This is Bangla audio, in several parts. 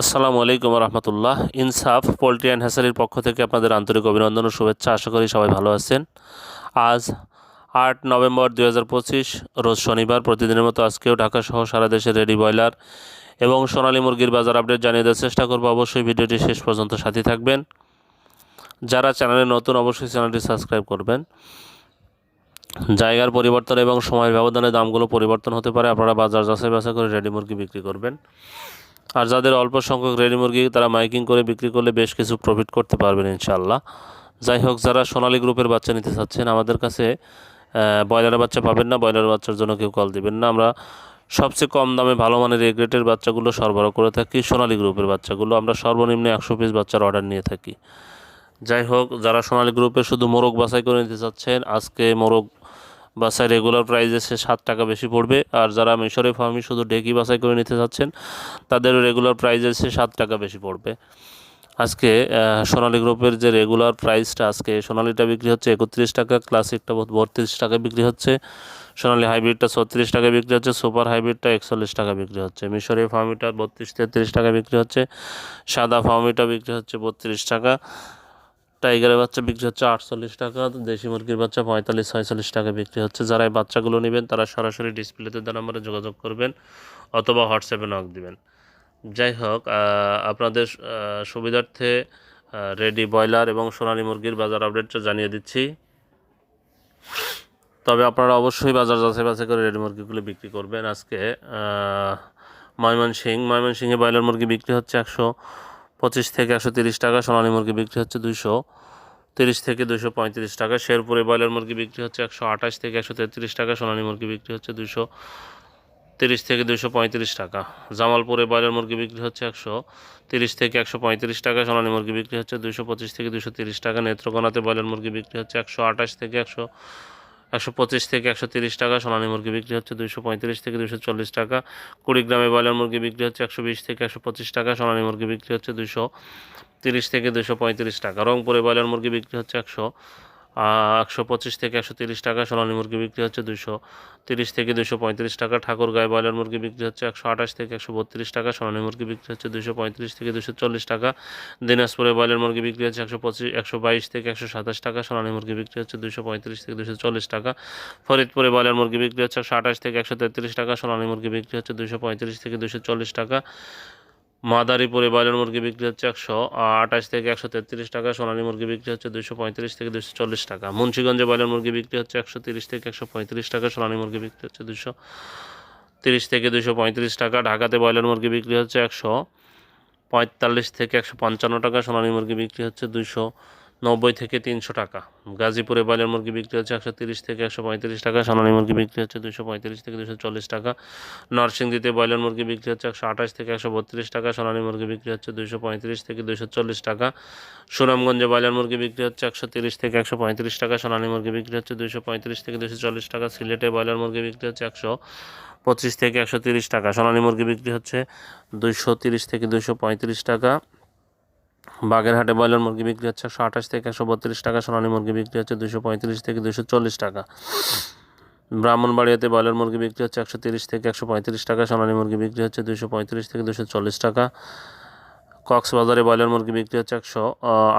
আসসালামু আলাইকুম রহমতুল্লাহ ইনসাফ, পোলট্রি অ্যান্ড হ্যাসারির পক্ষ থেকে আপনাদের আন্তরিক অভিনন্দন ও শুভেচ্ছা। আশা করি সবাই ভালো আছেন। আজ আট নভেম্বর দু হাজার পঁচিশ, রোজ শনিবার, প্রতিদিনের মতো আজকেও ঢাকা সহ সারা দেশে রেডি ব্রয়লার এবং সোনালী মুরগির বাজার আপডেট জানিয়ে দেওয়ার চেষ্টা করব। অবশ্যই ভিডিওটি শেষ পর্যন্ত সাথে থাকবেন। যারা চ্যানেলে নতুন, অবশ্যই চ্যানেলটি সাবস্ক্রাইব করবেন। জায়গার পরিবর্তন এবং সময়ের ব্যবধানে দামগুলো পরিবর্তন হতে পারে। আপনারা বাজার যাচাই বাছাই করে রেডি মুরগি বিক্রি করবেন। আর যাদের অল্প সংখ্যক রেডি মুরগি, তারা মাইকিং করে বিক্রি করলে বেশ কিছু প্রফিট করতে পারবেন ইনশাল্লাহ যাই হোক, যারা সোনালী গ্রুপের বাচ্চা নিতে চাচ্ছেন, আমাদের কাছে ব্রয়লারের বাচ্চা পাবেন না ব্রয়লার বাচ্চার জন্য কেউ কল দিবেন না। আমরা সবচেয়ে কম দামে ভালো মানের এ গ্রেটের বাচ্চাগুলো সরবরাহ করে থাকি, সোনালী গ্রুপের বাচ্চাগুলো। আমরা সর্বনিম্ন একশো পিস বাচ্চার অর্ডার নিয়ে থাকি। যাই হোক, যারা সোনালী গ্রুপে শুধু মোরগ বাছাই করে নিতে চাচ্ছেন, আজকে মোরগ বাসায় রেগুলার প্রাইস এসে সাত টাকা বেশি পড়বে। আর যারা মিশরে ফার্মি শুধু ডেকি বাছাই করে নিতে চাচ্ছেন, তাদের রেগুলার প্রাইস এসে সাত টাকা বেশি পড়বে। আজকে সোনালী গ্রুপের যে রেগুলার প্রাইসটা আজকে, সোনালিটা বিক্রি হচ্ছে একত্রিশ টাকা, ক্লাসিকটা বত্রিশ টাকা বিক্রি হচ্ছে। সোনালি হাইব্রিডটা ছত্রিশ টাকা বিক্রি হচ্ছে, সুপার হাইব্রিডটা একচল্লিশ টাকা বিক্রি হচ্ছে। মিশরি ফার্মিটা বত্রিশ, তেত্রিশ টাকা বিক্রি হচ্ছে। সাদা ফার্মিটা বিক্রি হচ্ছে বত্রিশ টাকা। টাইগারের বাচ্চা বিক্রি হচ্ছে আটচল্লিশ টাকা, দেশি মুরগির বাচ্চা পঁয়তাল্লিশ, ছয়চল্লিশ টাকা বিক্রি হচ্ছে। যারা এই বাচ্চাগুলো নেবেন, তারা সরাসরি ডিসপ্লেতে দেওয়া নাম্বারে যোগাযোগ করবেন অথবা হোয়াটসঅ্যাপে নক দিবেন। যাই হোক আপনাদের সুবিধার্থে রেডি ব্রয়লার এবং সোনালি মুরগির বাজার আপডেটটা জানিয়ে দিচ্ছি। তবে আপনারা অবশ্যই বাজার যাচাই বাছাই করে রেডি মুরগিগুলো বিক্রি করবেন। আজকে ময়মনসিং ময়মনসিংহে ব্রয়লার মুরগি বিক্রি হচ্ছে একশো পঁচিশ থেকে একশো তিরিশ টাকা সোনালী মুরগি বিক্রি হচ্ছে দুশো তিরিশ থেকে দুশো পঁয়ত্রিশ টাকা। শেরপুরে ব্রয়লার মুরগি বিক্রি হচ্ছে একশো আঠাশ থেকে একশো তেত্রিশ টাকা, সোনালী মুরগি বিক্রি হচ্ছে দুশো তিরিশ থেকে দুশো পঁয়ত্রিশ টাকা। জামালপুরে ব্রয়লার মুরগি বিক্রি হচ্ছে একশো তিরিশ থেকে একশো পঁয়ত্রিশ টাকা, সোনালী মুরগি বিক্রি হচ্ছে দুশো পঁচিশ থেকে দুশো তিরিশ টাকা। নেত্রকোনাতে ব্রয়লার মুরগি বিক্রি হচ্ছে একশো আঠাশ থেকে একশো একশো পঁচিশ থেকে একশো তিরিশ টাকা, সোনালী মুরগি বিক্রি হচ্ছে দুশো পঁয়ত্রিশ থেকে দুশো চল্লিশ টাকা কুড়ি গ্রামে ব্রয়লার মুরগি বিক্রি হচ্ছে একশো বিশ থেকে একশো পঁচিশ টাকা, সোনালী মুরগি বিক্রি হচ্ছে দুশো তিরিশ থেকে দুশো পঁয়ত্রিশ টাকা, রংপুরে ব্রয়লার মুরগি বিক্রি হচ্ছে একশো একশো পঁচিশ থেকে একশো তিরিশ টাকা সোনালী মুরগি বিক্রি হচ্ছে দুশো তিরিশ থেকে দুশো পঁয়ত্রিশ টাকা। ঠাকুরগাঁয়ে ব্রয়লার মুরগি বিক্রি হচ্ছে একশো আঠাশ থেকে একশো বত্রিশ টাকা। সোনালী মুরগি বিক্রি হচ্ছে দুশো পঁয়ত্রিশ থেকে দুশো চল্লিশ টাকা। দিনাজপুরে ব্রয়লার মুরগি বিক্রি হচ্ছে একশো পঁচিশ, একশো বাইশ থেকে একশো সাতাশ টাকা। সোনালি মুরগি বিক্রি হচ্ছে দুশো পঁয়ত্রিশ থেকে দুশো চল্লিশ টাকা। ফরিদপুরে ব্রয়লার মুরগি বিক্রি হচ্ছে একশো আঠাশ থেকে একশো তেত্রিশ টাকা। সোনালী মুরগি বিক্রি হচ্ছে দুশো পঁয়ত্রিশ থেকে দুশো চল্লিশ টাকা। মাদারীপুরে ব্রয়লার মুরগি বিক্রি হচ্ছে একশো আঠাশ থেকে একশো তেত্রিশ টাকা, সোনালী মুরগি বিক্রি হচ্ছে দুশো পঁয়ত্রিশ থেকে দুশো চল্লিশ টাকা। মুন্সীগঞ্জে ব্রয়লার মুরগি বিক্রি হচ্ছে একশো তিরিশ থেকে একশো পঁয়ত্রিশ টাকা, সোনালী মুরগি বিক্রি হচ্ছে দুশো তিরিশ থেকে দুশো পঁয়ত্রিশ টাকা, ঢাকাতে ব্রয়লার মুরগি বিক্রি হচ্ছে একশো পঁয়তাল্লিশ থেকে একশো পঞ্চান্ন টাকা, সোনালী মুরগি বিক্রি হচ্ছে দুশো নব্বই থেকে তিনশো টাকা। গাজীপুরে ব্রয়লার মুরগি বিক্রি হচ্ছে একশো তিরিশ থেকে একশো পঁয়ত্রিশ টাকা সোনালী মুরগি বিক্রি হচ্ছে দুশো পঁয়ত্রিশ থেকে দুশো চল্লিশ টাকা। নরসিংদীতে ব্রয়লার মুরগি বিক্রি হচ্ছে একশো আঠাশ থেকে একশো বত্রিশ টাকা সোনালী মুরগি বিক্রি হচ্ছে দুশো পঁয়ত্রিশ থেকে দুশো চল্লিশ টাকা। সুনামগঞ্জে ব্রয়লার মুরগি বিক্রি হচ্ছে একশো তিরিশ থেকে একশো পঁয়ত্রিশ টাকা সোনালী মুরগি বিক্রি হচ্ছে দুশো পঁয়ত্রিশ থেকে দুশো চল্লিশ টাকা। সিলেটে ব্রয়লার মুরগি বিক্রি হচ্ছে একশো পঁচিশ থেকে একশো তিরিশ টাকা সোনালী মুরগি বিক্রি হচ্ছে দুশো তিরিশ থেকে দুশো পঁয়ত্রিশ টাকা। বাগেরহাটে ব্রয়লার মুরগি বিক্রি হচ্ছে একশো আঠাশ থেকে একশো বত্রিশ টাকা, সোনালী মুরগি বিক্রি হচ্ছে দুশো পঁয়ত্রিশ থেকে দুশো চল্লিশ টাকা। ব্রাহ্মণবাড়িয়াতে ব্রয়লার মুরগি বিক্রি হচ্ছে একশো তিরিশ থেকে একশো পঁয়ত্রিশ টাকা, সোনালী মুরগি বিক্রি হচ্ছে দুশো পঁয়ত্রিশ থেকে দুশো চল্লিশ টাকা। কক্সবাজারে ব্রয়লার মুরগি বিক্রি হচ্ছে একশো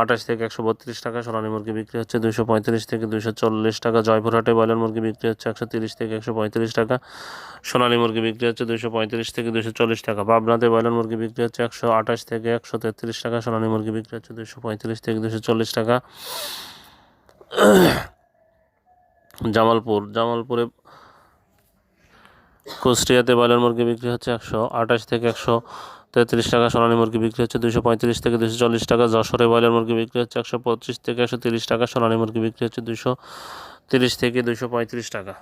আঠাশ থেকে একশো বত্রিশ টাকা, সোনালী মুরগি বিক্রি হচ্ছে দুশো পঁয়ত্রিশ থেকে দুশো চল্লিশ টাকা, জয়পুরহাটে ব্রয়লার মুরগি বিক্রি হচ্ছে একশো তিরিশ থেকে একশো পঁয়ত্রিশ টাকা, সোনালী মুরগি বিক্রি হচ্ছে দুশো পঁয়ত্রিশ থেকে দুশো চল্লিশ টাকা। পাবনাতে ব্রয়লার মুরগি বিক্রি হচ্ছে একশো আঠাশ থেকে একশো তেত্রিশ টাকা, সোনালী মুরগি বিক্রি হচ্ছে দুশো পঁয়ত্রিশ থেকে দুশো চল্লিশ টাকা। জামালপুর, জামালপুরে কুষ্টিয়াতে ব্রয়লার মুরগি বিক্রি হচ্ছে একশো আঠাশ থেকে একশো তেত্রিশ টাকা সোনালী মুরগি বিক্রি হচ্ছে দুশো পঁয়ত্রিশ থেকে দুশো চল্লিশ টাকা। যশোরে ব্রয়লার মুরগি বিক্রি হচ্ছে একশো পঁচিশ থেকে একশো তিরিশ টাকা, সোনালী মুরগি বিক্রি হচ্ছে দুশো তিরিশ থেকে দুশো পঁয়ত্রিশ টাকা।